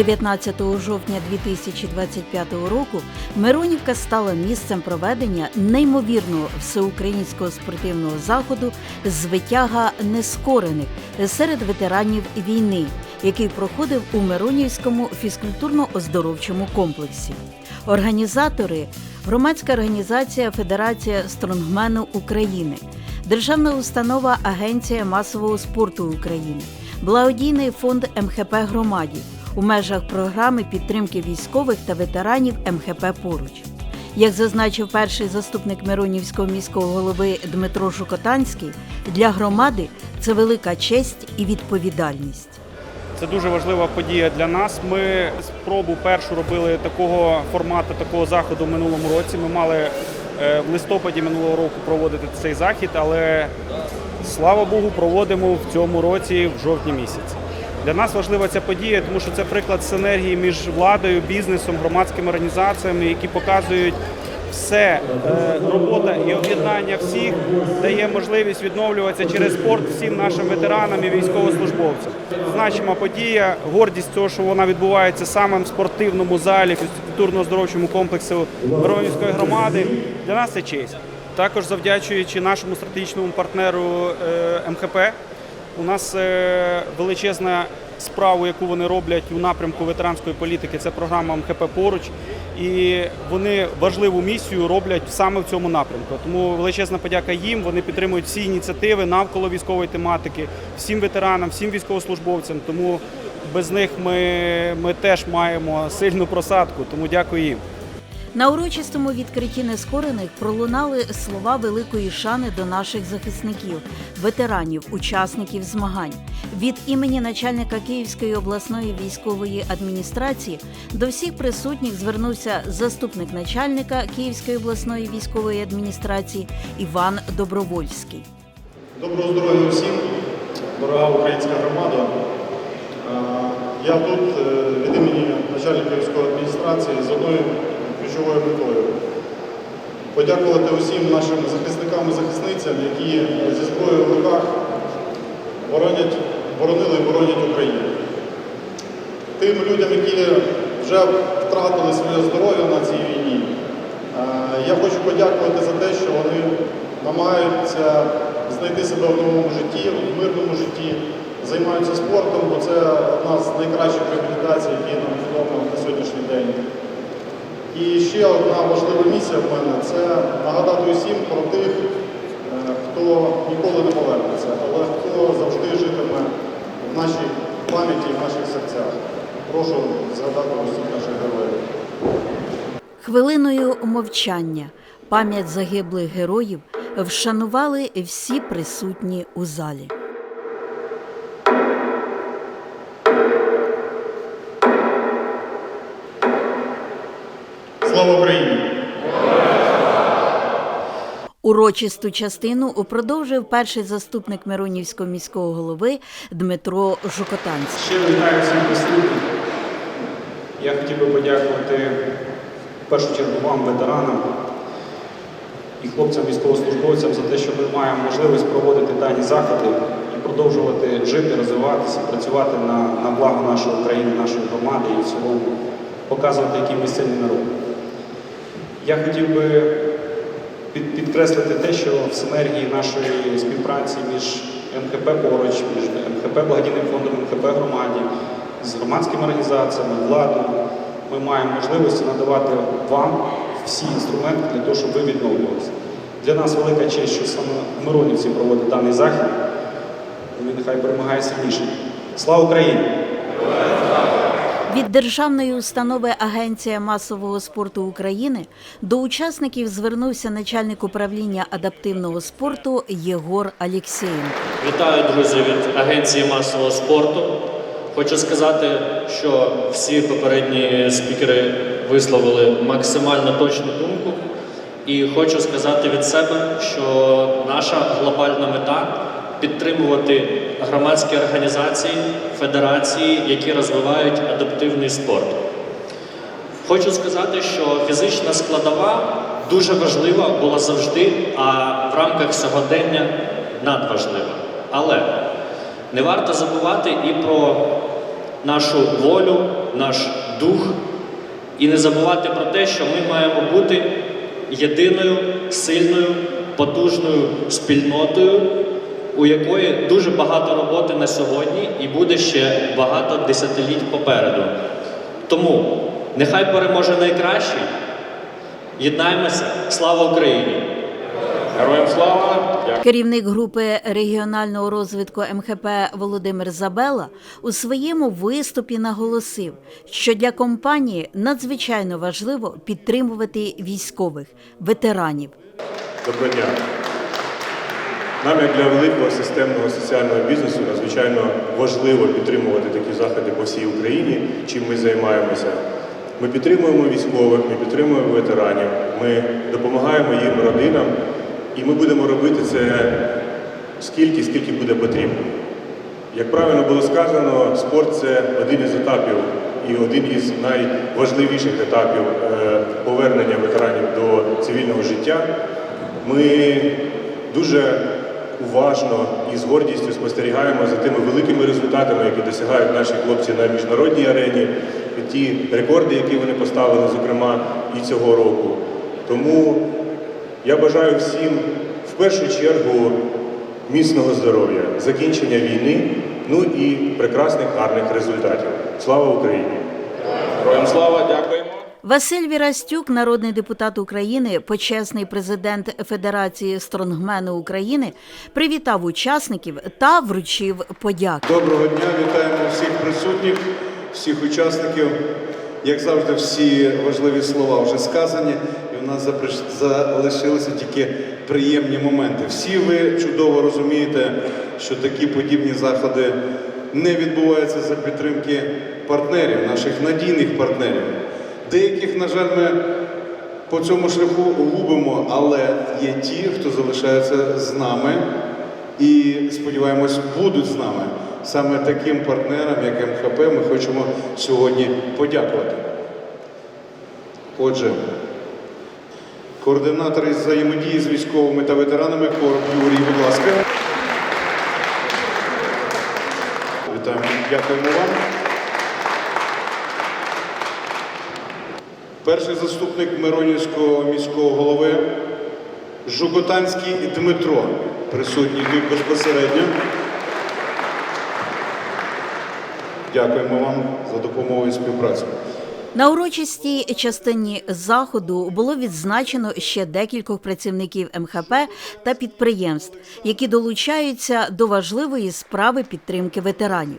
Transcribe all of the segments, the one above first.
19 жовтня 2025 року Миронівка стала місцем проведення неймовірного всеукраїнського спортивного заходу з витяга нескорених серед ветеранів війни, який проходив у Миронівському фізкультурно-оздоровчому комплексі. Організатори громадська організація Федерація стронгмену України, Державна установа Агенція масового спорту України, благодійний фонд МХП громаді у межах програми підтримки військових та ветеранів МХП поруч. Як зазначив перший заступник Миронівського міського голови Дмитро Шукотанський, для громади це велика честь і відповідальність. Це дуже важлива подія для нас. Ми спробу першу робили такого формату, такого заходу в минулому році. Ми мали е, в листопаді минулого року проводити цей захід, але слава Богу, проводимо в цьому році в жовтні місяці. Для нас важлива ця подія, тому що це приклад синергії між владою, бізнесом, громадськими організаціями, які показують все е, робота і об'єднання всіх дає можливість відновлюватися через спорт всім нашим ветеранам і військовослужбовцям. Значима подія, гордість того, що вона відбувається саме в спортивному залі фізкультурно-оздоровчому комплексу Миронівської громади. Для нас це честь. Також завдячуючи нашому стратегічному партнеру е, МХП, у нас е, величезна справа, яку вони роблять у напрямку ветеранської політики, це програма МХП поруч. І вони важливу місію роблять саме в цьому напрямку. Тому величезна подяка їм. Вони підтримують всі ініціативи навколо військової тематики, всім ветеранам, всім військовослужбовцям. Тому без них ми, ми теж маємо сильну просадку. Тому дякую їм. На урочистому відкритті нескорених пролунали слова великої шани до наших захисників, ветеранів, учасників змагань. Від імені начальника Київської обласної військової адміністрації до всіх присутніх звернувся заступник начальника Київської обласної військової адміністрації Іван Добровольський. Доброго здоров'я всім, дорога українська громада. Е, Я тут е, від імені начальника військової адміністрації з одною ключовою метою. Подякувати усім нашим захисникам і захисницям, які зі зброєю в руках боронили і боронять Україну. Тим людям, які вже втратили своє здоров'я на цій війні, е, я хочу подякувати за те, що вони намагаються знайти себе в новому житті, в мирному житті, займаються спортом, бо це одна з найкращих реабілітацій, які нам відомо на сьогоднішній день. І ще одна важлива місія в мене це нагадати усім про тих, е, хто ніколи не повернеться, але хто завжди житиме в нашій пам'яті і в наших серцях. Прошу згадати усіх наших героїв. Хвилиною мовчання пам'ять загиблих героїв вшанували всі присутні у залі. Слава Україні! Урочисту частину продовжив перший заступник Миронівського міського голови Дмитро Жукотанський. Щиро вітаю всіх присутніх. Я хотів би подякувати в першу чергу вам, ветеранам і хлопцям, військовослужбовцям, за те, що ми маємо можливість проводити дані заходи і продовжувати жити, розвиватися, працювати на, на благо нашої країни, нашої громади і в цілому показувати, який ми сильний народ. Я хотів би під, підкреслити те, що в синергії нашої співпраці між МХП поруч, між МХП благодійним фондом МХП громаді, з громадськими організаціями, владою, ми маємо можливості надавати вам всі інструменти для того, щоб ви відновлювалися. Для нас велика честь, що саме Миронівці проводить даний захід. Він нехай перемагає сильніше. Слава Україні! Від державної установи Агенція масового спорту України до учасників звернувся начальник управління адаптивного спорту Єгор Алєксєєнко. Вітаю, друзі, від агенції масового спорту. Хочу сказати, що всі попередні спікери висловили максимально точну думку. І хочу сказати від себе, що наша глобальна мета підтримувати громадські організації, федерації, які розвивають адаптивний спорт. Хочу сказати, що фізична складова дуже важлива була завжди, а в рамках сьогодення надважлива. Але не варто забувати і про нашу волю, наш дух і не забувати про те, що ми маємо бути єдиною сильною, потужною спільнотою, у якої дуже багато роботи на сьогодні і буде ще багато десятиліть попереду. Тому нехай переможе найкращий. Єднаємося! Слава Україні! Героям слава! Керівник групи регіонального розвитку МХП Володимир Забела у своєму виступі наголосив, що для компанії надзвичайно важливо підтримувати військових ветеранів. Доброго дня. Нам, як для великого системного соціального бізнесу, надзвичайно важливо підтримувати такі заходи по всій Україні, чим ми займаємося. Ми підтримуємо військових, ми підтримуємо ветеранів, ми допомагаємо їм родинам, і ми будемо робити це скільки, скільки буде потрібно. Як правильно було сказано, спорт це один із етапів і один із найважливіших етапів е, повернення ветеранів до цивільного життя. Ми дуже уважно і з гордістю спостерігаємо за тими великими результатами, які досягають наші хлопці на міжнародній арені, ті рекорди, які вони поставили, зокрема, і цього року. Тому я бажаю всім в першу чергу міцного здоров'я, закінчення війни, ну і прекрасних гарних результатів. Слава Україні! Героям слава! Василь Вірастюк, народний депутат України, почесний президент Федерації стронгмену України, привітав учасників та вручив подяки. Доброго дня, вітаємо всіх присутніх, всіх учасників. Як завжди, всі важливі слова вже сказані, і у нас залишилися тільки приємні моменти. Всі ви чудово розумієте, що такі подібні заходи не відбуваються за підтримки партнерів, наших надійних партнерів. Деяких, на жаль, ми по цьому шляху губимо, але є ті, хто залишається з нами і сподіваємось, будуть з нами. Саме таким партнерам, як МХП, ми хочемо сьогодні подякувати. Отже, координатор із взаємодії з військовими та ветеранами Короб Юрій, будь ласка. Вітаємо, дякуємо вам. Перший заступник Миронівського міського голови Жукотанський Дмитро, присутній тут безпосередньо. Дякуємо вам за допомогу і співпрацю. На урочистій частині заходу було відзначено ще декількох працівників МХП та підприємств, які долучаються до важливої справи підтримки ветеранів.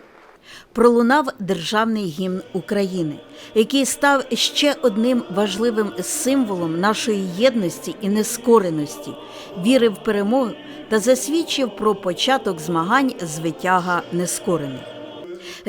Пролунав державний гімн України, який став ще одним важливим символом нашої єдності і нескореності, віри в перемогу та засвідчив про початок змагань з витяга нескорених.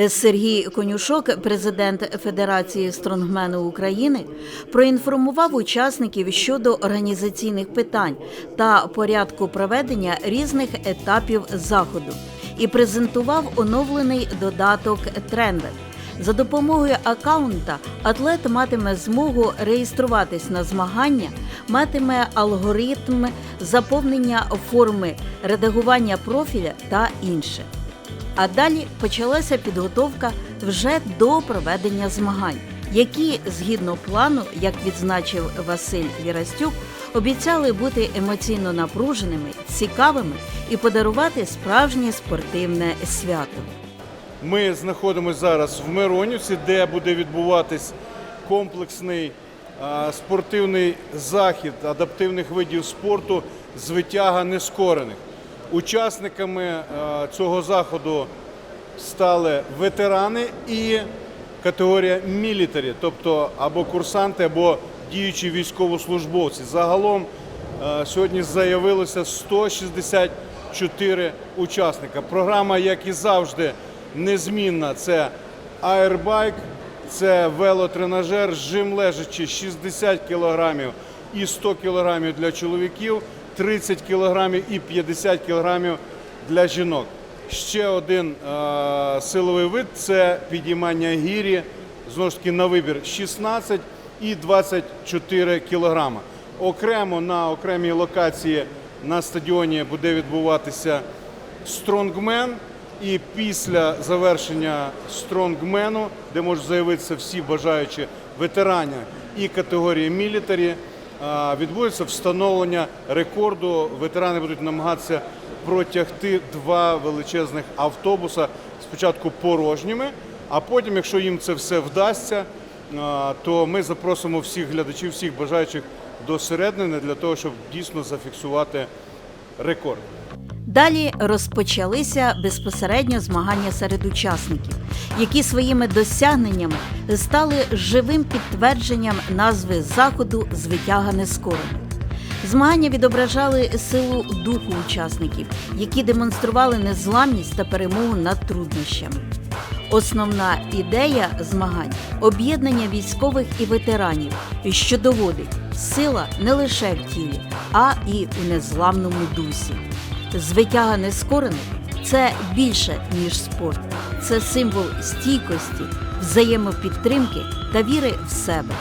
Сергій Конюшок, президент Федерації стронгмену України, проінформував учасників щодо організаційних питань та порядку проведення різних етапів заходу і презентував оновлений додаток Тренвет. За допомогою акаунта атлет матиме змогу реєструватись на змагання, матиме алгоритм заповнення форми, редагування профіля та інше. А далі почалася підготовка вже до проведення змагань, які, згідно плану, як відзначив Василь Вірастюк, обіцяли бути емоційно напруженими, цікавими і подарувати справжнє спортивне свято. Ми знаходимося зараз в Миронівці, де буде відбуватись комплексний спортивний захід адаптивних видів спорту з витяга нескорених. Учасниками цього заходу стали ветерани і категорія мілітарі, тобто або курсанти, або діючі військовослужбовці. Загалом е, сьогодні заявилося 164 учасника. Програма, як і завжди, незмінна. Це аербайк, це велотренажер, жим лежачи 60 кілограмів і 100 кілограмів для чоловіків, 30 кілограмів і 50 кілограмів для жінок. Ще один е, силовий вид це підіймання гірі, знову ж таки на вибір 16 і 24 кілограма. Окремо на окремій локації на стадіоні буде відбуватися стронгмен І після завершення стронгмену, де можуть заявитися всі бажаючі ветерані і категорії мілітарі, відбудеться встановлення рекорду. Ветерани будуть намагатися протягти два величезних автобуса спочатку порожніми, а потім, якщо їм це все вдасться, то ми запросимо всіх глядачів, всіх бажаючих до середини для того, щоб дійсно зафіксувати рекорд. Далі розпочалися безпосередньо змагання серед учасників, які своїми досягненнями стали живим підтвердженням назви заходу звитяга нескорених. Змагання відображали силу духу учасників, які демонстрували незламність та перемогу над труднощами. Основна ідея змагань об'єднання військових і ветеранів, що доводить сила не лише в тілі, а і у незламному дусі. Звитяга нескорених це більше ніж спорт, це символ стійкості, взаємопідтримки та віри в себе.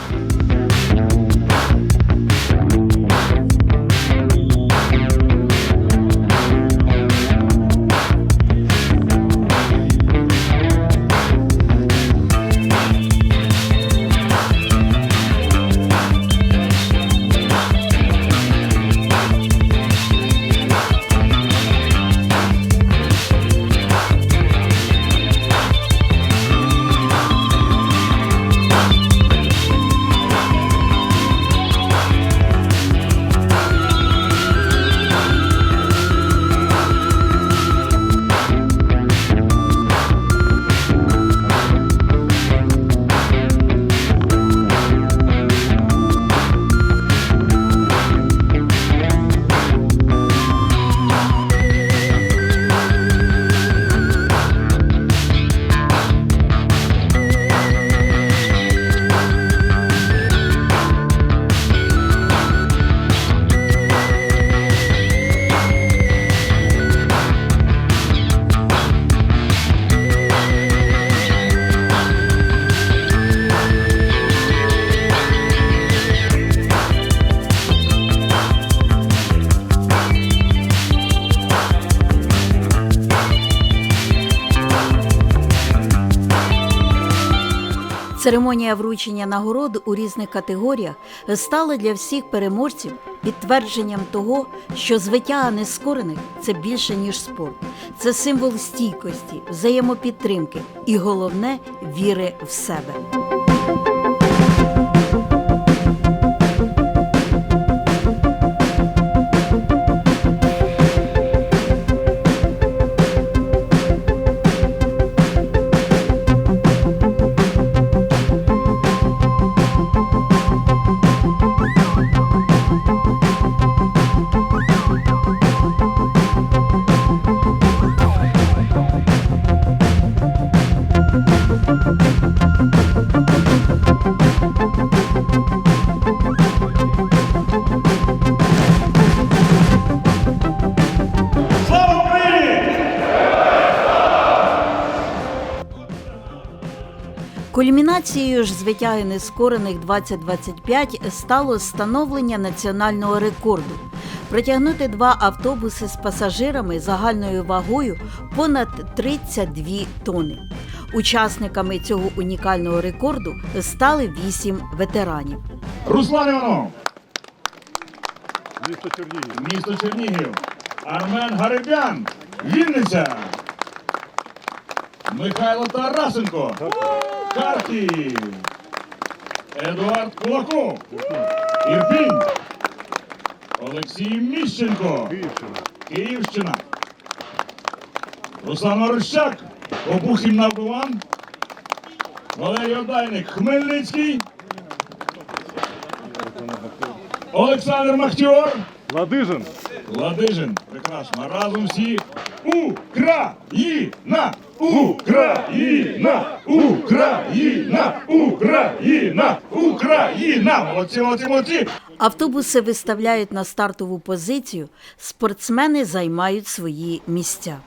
Церемонія вручення нагород у різних категоріях стала для всіх переможців підтвердженням того, що звиття нескорених це більше ніж спорт, це символ стійкості, взаємопідтримки і головне віри в себе. Кульмінацією ж звитяги нескорених 2025 стало встановлення національного рекорду. Протягнути два автобуси з пасажирами загальною вагою понад 32 тони. Учасниками цього унікального рекорду стали вісім ветеранів. Руслан Іванов. Місто Чернігів. Місто Чернігів. Армен Гарибян. Вінниця. Михайло Тарасенко. Харків. Едуард Кулаков. Ірпінь. Олексій Міщенко. Київщина. Руслан Марущак. Обухів Навбиван. Валерій Одайник. Хмельницький. Олександр Махтіор. Ладижин. Ладижин. Прекрасно. Разом всі. Україна! Україна! Україна! Україна! Україна! Молодці, молодці, молодці! Автобуси виставляють на стартову позицію, спортсмени займають свої місця.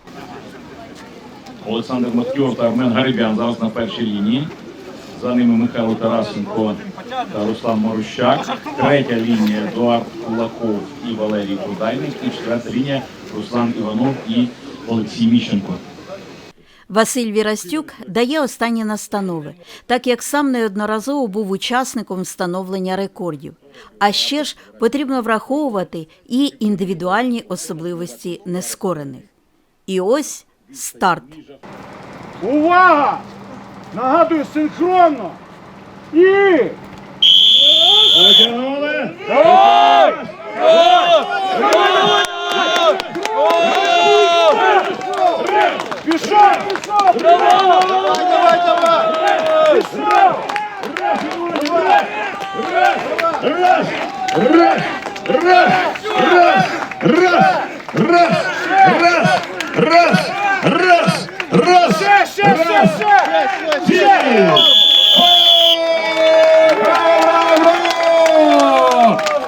Олександр Матьор та Армен Гарибян зараз на першій лінії. За ними Михайло Тарасенко та Руслан Марущак. Третя лінія Едуард Кулаков і Валерій Кудайник. І четверта лінія Руслан Іванов і Олексій Міщенко. Василь Вірастюк дає останні настанови, так як сам неодноразово був учасником встановлення рекордів. А ще ж потрібно враховувати і індивідуальні особливості нескорених. І ось старт. Увага! Нагадую синхронно. І. Раз! Раз! Раз! Раз! Раз! Раз! Раз! Раз! Раз! Раз! Ще! Ще!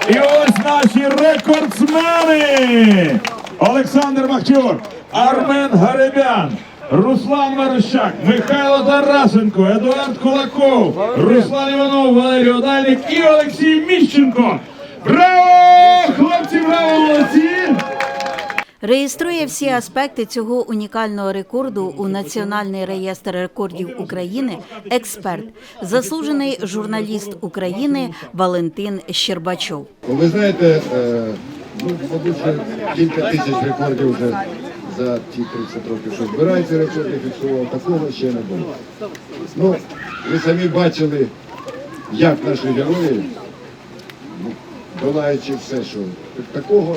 І ось наші рекордсмени! Олександр Махтюр, Армен Гаребян, Руслан Марущак, Михайло Тарасенко, Едуард Кулаков, Руслан Іванов, Валерій Одальник і Олексій Міщенко. Браво! Хлопці, браво, молодці! Реєструє всі аспекти цього унікального рекорду у Національний реєстр рекордів України експерт, заслужений журналіст України Валентин Щербачов. Ви знаєте, е, ну, мабуть, кілька тисяч рекордів вже за ті 30 років, що збирається рекорди, фіксував, такого ще не було. Ну, ви самі бачили, як наші герої, ну, долаючи все, що такого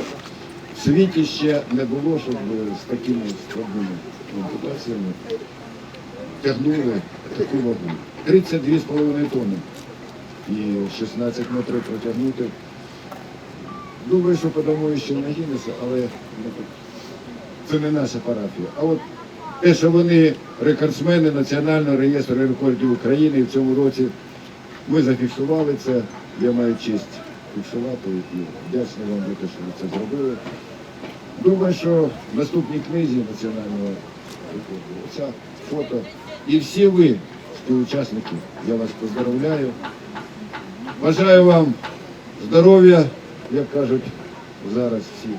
в світі ще не було, щоб з такими складними ампутаціями тягнули таку вагу. 32,5 тонни і 16 метрів протягнути. Думаю, що подамо ще на Гіннеса, але ну, це не наша парафія. А от те, що вони рекордсмени Національного реєстру рекордів України в цьому році ми зафіксували це, я маю честь фіксувати і вдячний вам за те, що ви це зробили. Думаю, що в наступній книзі національного оця фото. І всі ви, співучасники, я вас поздравляю. Бажаю вам здоров'я, як кажуть зараз всі.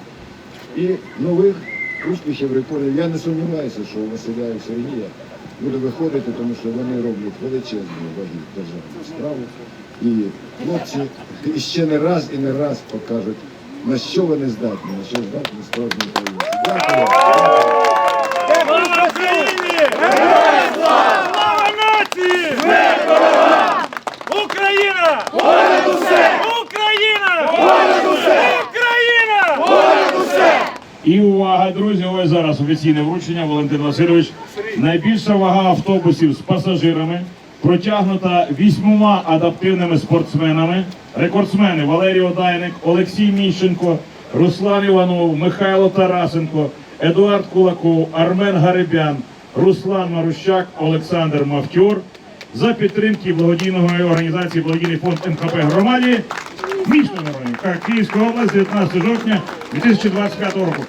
І нових успіхів рекордів. Я не сумніваюся, що у Василя і Сергія буде виходити, тому що вони роблять величезну ваги державну справу. І хлопці ще не раз і не раз покажуть, на що вони здатні, на що здатні справжні українці. Дякую. Слава Україні! Слава нації! Україна! Понад усе! Україна! Понад усе! Україна! Понад усе! І увага, друзі! Ось зараз офіційне вручення. Валентин Васильович. Найбільша вага автобусів з пасажирами протягнута вісьмома адаптивними спортсменами. Рекордсмени Валерій Одайник, Олексій Міщенко, Руслан Іванов, Михайло Тарасенко, Едуард Кулаков, Армен Гарибян, Руслан Марущак, Олександр Мавтюр за підтримки благодійної організації Благодійний фонд МХП громаді місто Миронівка, Київська область, 19 жовтня 2025 року.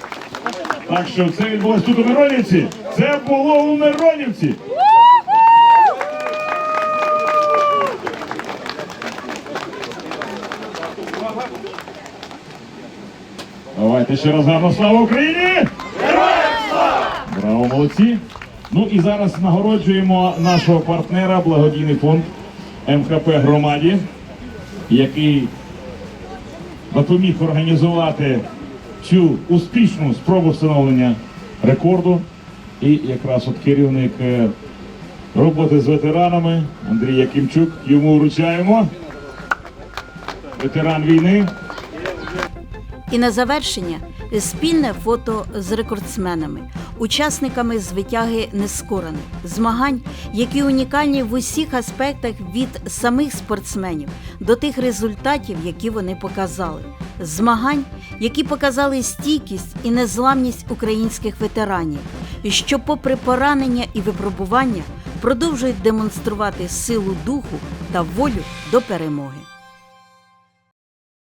Так що це відбулося тут у Миронівці. Це було у Миронівці. Давайте ще раз гарно слава Україні! Браво, молодці! Ну і зараз нагороджуємо нашого партнера, благодійний фонд МХП громаді, який допоміг організувати цю успішну спробу встановлення рекорду. І якраз от керівник е, роботи з ветеранами Андрій Якимчук. Йому вручаємо. Ветеран війни. І на завершення спільне фото з рекордсменами, учасниками з витяги нескорених змагань, які унікальні в усіх аспектах від самих спортсменів до тих результатів, які вони показали. Змагань, які показали стійкість і незламність українських ветеранів, що, попри поранення і випробування, продовжують демонструвати силу духу та волю до перемоги.